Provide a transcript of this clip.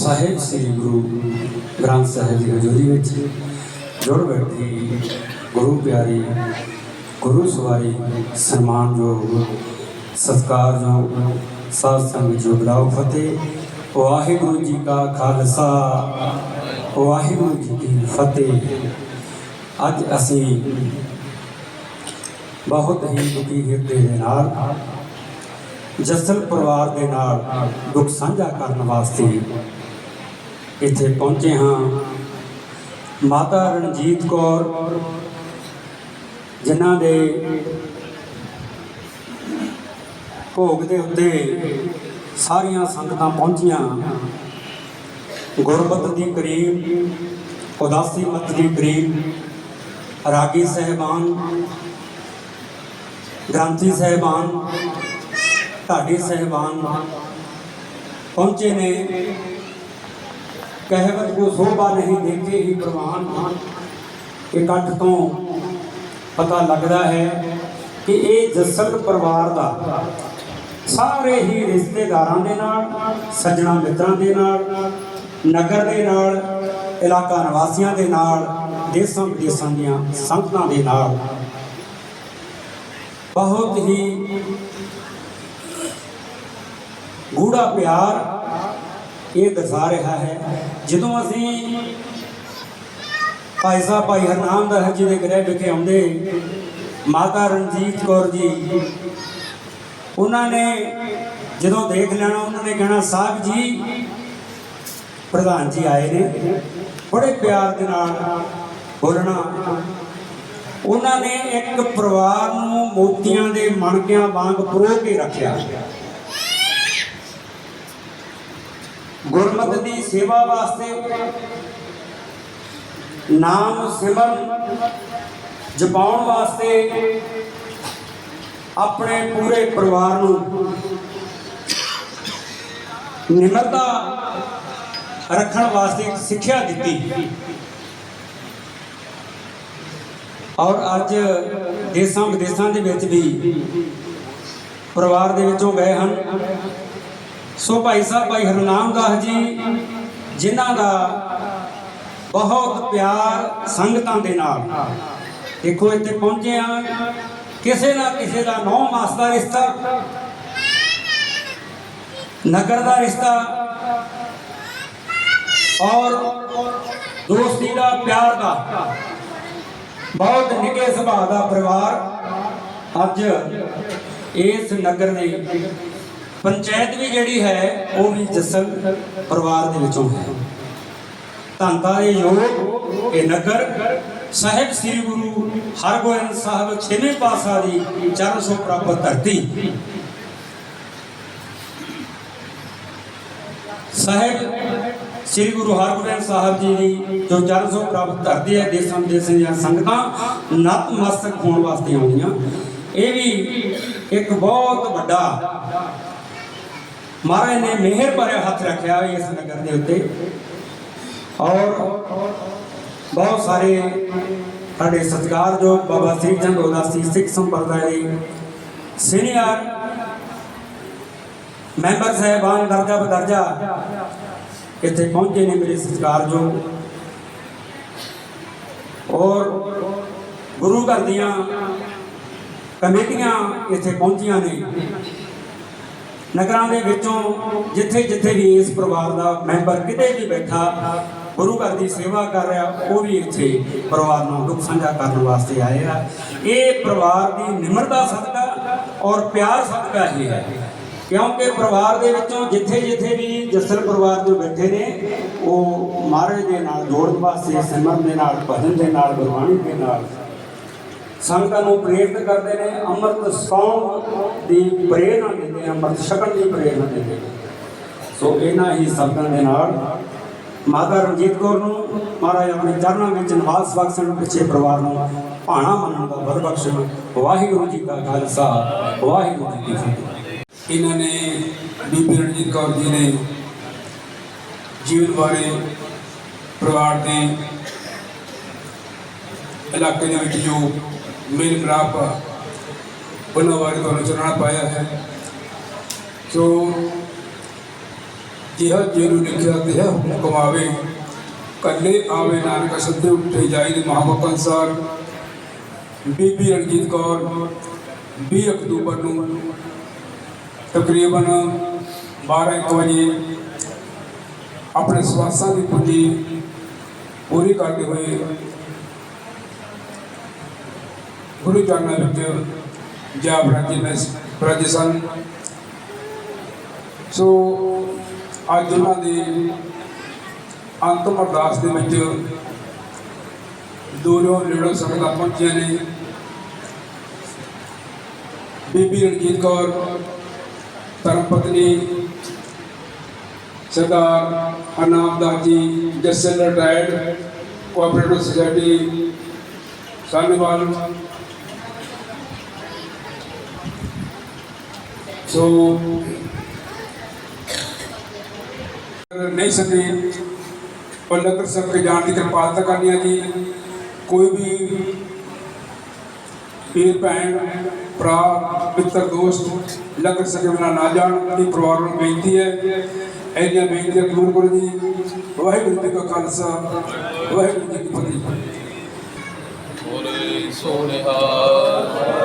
ਸਾਹਿਬ ਸ੍ਰੀ ਗੁਰੂ ਗ੍ਰੰਥ ਸਾਹਿਬ ਦੀ ਹਜ਼ੂਰੀ ਵਿੱਚ ਜੁੜ ਬੈਠੀ ਗੁਰੂ ਪਿਆਰੀ, ਗੁਰੂ ਸਵਾਰੀ ਸਨਮਾਨਯੋਗ ਸਤਿਕਾਰਯੋਗ ਸਾਧ ਸੰਗਤ ਜੋ ਬਲਾਉ ਫਤਿਹ। ਵਾਹਿਗੁਰੂ ਜੀ ਕਾ ਖਾਲਸਾ, ਵਾਹਿਗੁਰੂ ਜੀ ਕੀ ਫਤਿਹ। ਅੱਜ ਅਸੀਂ ਬਹੁਤ ਹੀ ਦੁਖੀ ਹਿਰਦੇ ਦੇ ਨਾਲ, ਜਸਲ ਪਰਿਵਾਰ ਦੇ ਨਾਲ ਦੁੱਖ ਸਾਂਝਾ ਕਰਨ ਵਾਸਤੇ ਇੱਥੇ ਪਹੁੰਚੇ ਹਾਂ। ਮਾਤਾ ਰਣਜੀਤ ਕੌਰ, ਜਿਨ੍ਹਾਂ ਦੇ ਭੋਗ ਦੇ ਉੱਤੇ ਸਾਰੀਆਂ ਸੰਗਤਾਂ ਪਹੁੰਚੀਆਂ। ਗੁਰਬਤ ਦੀ ਕਰੀਬ ਉਦਾਸੀ ਮਤ ਦੀ ਕਰੀਬ ਰਾਗੀ ਸਹਿਬਾਨ, ਗ੍ਰੰਥੀ ਸਹਿਬਾਨ, ਢਾਡੀ ਸਹਿਬਾਨ ਪਹੁੰਚੇ ਨੇ। ਕਹਿਵਤ ਕੋ ਸੋਭਾ ਨਹੀਂ ਦੇਖੇ ਹੀ ਪ੍ਰਵਾਨ ਇਕੱਠ ਤੋਂ ਪਤਾ ਲੱਗਦਾ ਹੈ ਕਿ ਇਹ ਜਸਲ ਪਰਿਵਾਰ ਦਾ ਸਾਰੇ ਹੀ ਰਿਸ਼ਤੇਦਾਰਾਂ ਦੇ ਨਾਲ, ਸੱਜਣਾ ਮਿੱਤਰਾਂ ਦੇ ਨਾਲ, ਨਗਰ ਦੇ ਨਾਲ, ਇਲਾਕਾ ਨਿਵਾਸੀਆਂ ਦੇ ਨਾਲ, ਦੇਸਾਂ ਵਿਦੇਸਾਂ ਦੀਆਂ ਸੰਗਤਾਂ ਦੇ ਨਾਲ। ਬਹੁਤ ਹੀ ਗੂੜਾ ਪਿਆਰ ਇਹ ਦਰਸਾ ਰਿਹਾ ਹੈ। ਜਦੋਂ ਅਸੀਂ ਭਾਈ ਸਾਹਿਬ, ਭਾਈ ਹਰਨਾਮ ਦਾਸ ਜੀ ਦੇ ਗ੍ਰਹਿ ਵਿਖੇ ਆਉਂਦੇ ਮਾਤਾ ਰਣਜੀਤ ਕੌਰ ਜੀ ਉਹਨਾਂ ਨੇ ਜਦੋਂ ਦੇਖ ਲੈਣਾ, ਉਹਨਾਂ ਨੇ ਕਹਿਣਾ, ਸਾਹਿਬ ਜੀ, ਪ੍ਰਧਾਨ ਜੀ ਆਏ ਨੇ। ਬੜੇ ਪਿਆਰ ਦੇ ਨਾਲ ਬੋਲਣਾ। ਉਹਨਾਂ ਨੇ ਇੱਕ ਪਰਿਵਾਰ ਨੂੰ ਮੋਤੀਆਂ ਦੇ ਮਣਕਿਆਂ ਵਾਂਗ ਪਰੋ ਕੇ ਰੱਖਿਆ। ਗੁਰਮਤ ਦੀ ਸੇਵਾ ਵਾਸਤੇ ਨਾਮ ਸਿਮਰਨ ਜਪਾਉਣ ਵਾਸਤੇ ਆਪਣੇ ਪੂਰੇ ਪਰਿਵਾਰ ਨੂੰ ਨਿਮਰਤਾ ਰੱਖਣ ਵਾਸਤੇ ਸਿੱਖਿਆ ਦਿੱਤੀ। ਔਰ ਅੱਜ ਦੇਸਾਂ ਵਿਦੇਸਾਂ ਦੇ ਵਿੱਚ ਵੀ ਪਰਿਵਾਰ ਦੇ ਵਿੱਚੋਂ ਗਏ ਹਨ। ਸੋ ਭਾਈ ਸਾਹਿਬ, ਭਾਈ ਹਰਨਾਮ ਦਾਸ ਜੀ, ਜਿਨ੍ਹਾਂ ਦਾ ਬਹੁਤ ਪਿਆਰ ਸੰਗਤਾਂ ਦੇ ਨਾਲ। ਦੇਖੋ, ਇੱਥੇ ਪਹੁੰਚੇ ਆ ਕਿਸੇ ਨਾ ਕਿਸੇ ਦਾ ਨੌ ਮਾਸ ਦਾ ਰਿਸ਼ਤਾ, ਨਗਰ ਦਾ ਰਿਸ਼ਤਾ, ਔਰ ਦੋਸਤੀ ਦਾ, ਪਿਆਰ ਦਾ, ਬਹੁਤ ਨਿੱਘੇ ਸੁਭਾਅ ਦਾ ਪਰਿਵਾਰ ਅੱਜ ਇਸ ਨਗਰ ਦੀ ਪੰਚਾਇਤ ਵੀ ਜਿਹੜੀ ਹੈ, ਉਹ ਵੀ ਜਸਲ ਪਰਿਵਾਰ ਦੇ ਵਿੱਚੋਂ ਹੈ। ਧੰਦਾ ਦੇ ਯੋਗ ਇਹ ਨਗਰ ਸਾਹਿਬ ਸ੍ਰੀ ਗੁਰੂ ਹਰਗੋਬਿੰਦ ਸਾਹਿਬ ਛੇਵੇਂ ਪਾਤਸ਼ਾਹ ਦੀ ਚਰਨ ਸੋ ਪ੍ਰਾਪਤ ਧਰਤੀ। ਸਾਹਿਬ ਸ੍ਰੀ ਗੁਰੂ ਹਰਗੋਬਿੰਦ ਸਾਹਿਬ ਜੀ ਦੀ ਜੋ ਚਰਨ ਸੋ ਪ੍ਰਾਪਤ ਧਰਤੀ ਹੈ, ਦੇਸਾਂ ਵਿਦੇਸਾਂ ਦੀਆਂ ਸੰਗਤਾਂ ਨਤਮਸਤਕ ਹੋਣ ਵਾਸਤੇ ਆਉਂਦੀਆਂ। ਇਹ ਵੀ ਇੱਕ ਬਹੁਤ ਵੱਡਾ ਮਹਾਰਾਜ ਨੇ ਮਿਹਰ ਭਰਿਆ ਹੱਥ ਰੱਖਿਆ ਇਸ ਨਗਰ ਦੇ ਉੱਤੇ। ਔਰ ਬਹੁਤ ਸਾਰੇ ਸਾਡੇ ਸਤਿਕਾਰਯੋਗ ਬਾਬਾ ਸ੍ਰੀ ਚੰਦ ਉਦਾਸੀ ਸਿੱਖ ਸੰਪਰਦਾਇ ਦੇ ਸੀਨੀਅਰ ਮੈਂਬਰ ਸਾਹਿਬਾਨ, ਦਰਜਾ ਬਦਰਜਾ ਇੱਥੇ ਪਹੁੰਚੇ ਨੇ ਮੇਰੇ ਸਤਿਕਾਰਯੋਗ ਔਰ ਗੁਰੂ ਘਰ ਦੀਆਂ ਕਮੇਟੀਆਂ ਇੱਥੇ ਪਹੁੰਚੀਆਂ ਨੇ। ਨਗਰਾਂ ਦੇ ਵਿੱਚੋਂ ਜਿੱਥੇ ਜਿੱਥੇ ਵੀ ਇਸ ਪਰਿਵਾਰ ਦਾ ਮੈਂਬਰ ਕਿਤੇ ਵੀ ਬੈਠਾ ਗੁਰੂ ਘਰ ਦੀ ਸੇਵਾ ਕਰ ਰਿਹਾ, ਉਹ ਵੀ ਇੱਥੇ ਪਰਿਵਾਰ ਨੂੰ ਦੁੱਖ ਸਾਂਝਾ ਕਰਨ ਵਾਸਤੇ ਆਏ ਆ। ਇਹ ਪਰਿਵਾਰ ਦੀ ਨਿਮਰਤਾ ਸਦਕਾ ਔਰ ਪਿਆਰ ਸਦਕਾ ਹੀ ਹੈ। ਕਿਉਂਕਿ ਪਰਿਵਾਰ ਦੇ ਵਿੱਚੋਂ ਜਿੱਥੇ ਜਿੱਥੇ ਵੀ ਜਸਲ ਪਰਿਵਾਰ ਜੋ ਬੈਠੇ ਨੇ, ਉਹ ਮਹਾਰਾਜ ਦੇ ਨਾਲ ਜੋੜਨ ਵਾਸਤੇ, ਸਿਮਰਨ ਦੇ ਨਾਲ, ਭਜਨ ਦੇ ਨਾਲ, ਗੁਰਬਾਣੀ ਦੇ ਨਾਲ ਸੰਗਤਾਂ ਨੂੰ ਪ੍ਰੇਰਿਤ ਕਰਦੇ ਨੇ, ਅੰਮ੍ਰਿਤ ਸੌਣ ਦੀ ਪ੍ਰੇਰਣਾ ਦਿੰਦੇ ਨੇ, ਅੰਮ੍ਰਿਤ ਛਕਣ ਦੀ ਪ੍ਰੇਰਣਾ ਦਿੰਦੇ ਨੇ। ਸੋ ਇਹਨਾਂ ਹੀ ਸ਼ਬਦਾਂ ਦੇ ਨਾਲ ਮਾਤਾ ਰਣਜੀਤ ਕੌਰ ਨੂੰ ਮਹਾਰਾਜ ਆਪਣੇ ਚਰਨਾਂ ਵਿੱਚ ਨਿਵਾਸ ਬਖਸ਼ਣ ਪਿੱਛੇ ਪਰਿਵਾਰ ਨੂੰ ਭਾਣਾ ਮੰਨਣ ਦਾ ਵਰ ਬਖਸ਼ਣ ਵਾਹਿਗੁਰੂ ਜੀ ਕਾ ਖਾਲਸਾ ਵਾਹਿਗੁਰੂ ਜੀ ਕੀ ਫਤਿਹ। ਇਹਨਾਂ ਨੇ ਬੀਬੀ ਰਣਜੀਤ ਕੌਰ ਜੀ ਨੇ ਜੀਵਨ ਬਾਰੇ ਪਰਿਵਾਰ ਦੇ ਇਲਾਕੇ ਦੇ ਵਿੱਚ ਜੋ ਮੇਲ ਮਿਲਾਪ ਆ, ਉਹਨਾਂ ਬਾਰੇ ਤੁਹਾਨੂੰ ਸੁਣਾਉਣਾ ਪਾਇਆ ਹੈ। ਸੋ ਜਿਹਾ ਜਿਹਨੂੰ ਲਿਖਿਆ ਤੇ ਹੁਕਮ ਕਮਾਵੇ ਕੱਲੇ ਆਵੇ ਨਾਨਕ ਸੱਦੇ ਉੱਠੇ ਜਾਈ ਦੇ ਮਹਾਂਵਾਕ ਅਨਸਾਰ ਬੀਬੀ ਰਣਜੀਤ ਕੌਰ 20 ਅਕਤੂਬਰ ਨੂੰ ਤਕਰੀਬਨ 12 ਇੱਕ ਵਜੇ ਆਪਣੇ ਸਵਾਸਾਂ ਦੀ ਪੂੰਜੀ ਪੂਰੀ ਕਰਦੇ ਹੋਏ ਗੁਰੂ ਚਰਨਾਂ ਵਿੱਚ ਜਾ ਬਰਾਜੀ ਮੈਂ ਬਰਾਜੀ ਸਨ ਸੋ ਅੱਜ ਉਹਨਾਂ ਦੇ ਅੰਤਮ ਅਰਦਾਸ ਦੇ ਵਿੱਚ ਦੂਰੋਂ ਨੇੜੋਂ ਸੰਗਤਾਂ ਪਹੁੰਚੀਆਂ ਨੇ। ਬੀਬੀ ਰਣਜੀਤ ਕੌਰ, ਧਰਮ ਪਤਨੀ Sardar Harnamdas ji Jasal retired cooperative society Sanewal ਸੋ ਨਹੀਂ ਸਕੇ ਪਰ ਲੰਗਰ ਸਭ ਕੇ ਜਾਣ ਦੀ ਕਿਰਪਾਲਤਾ ਕਰਨੀ ਹੈ ਜੀ ਕੋਈ ਵੀ ਵੀਰ ਭੈਣ ਭਰਾ ਮਿੱਤਰ ਦੋਸਤ ਲੰਗਰ ਸਕੇ ਬਿਨਾਂ ਨਾ ਜਾਣ ਦੀ ਪਰਿਵਾਰ ਨੂੰ ਬੇਨਤੀ ਹੈ ਇਹਦੀਆਂ ਬੇਨਤੀਆਂ ਕਬੂਲ ਕਰੋ ਜੀ ਵਾਹਿਗੁਰੂ ਜੀ ਕਾ ਖਾਲਸਾ ਵਾਹਿਗੁਰੂ ਜੀ ਕੀ ਫਤਿਹ ਬੋਲੇ ਸੋਨਿਹਾ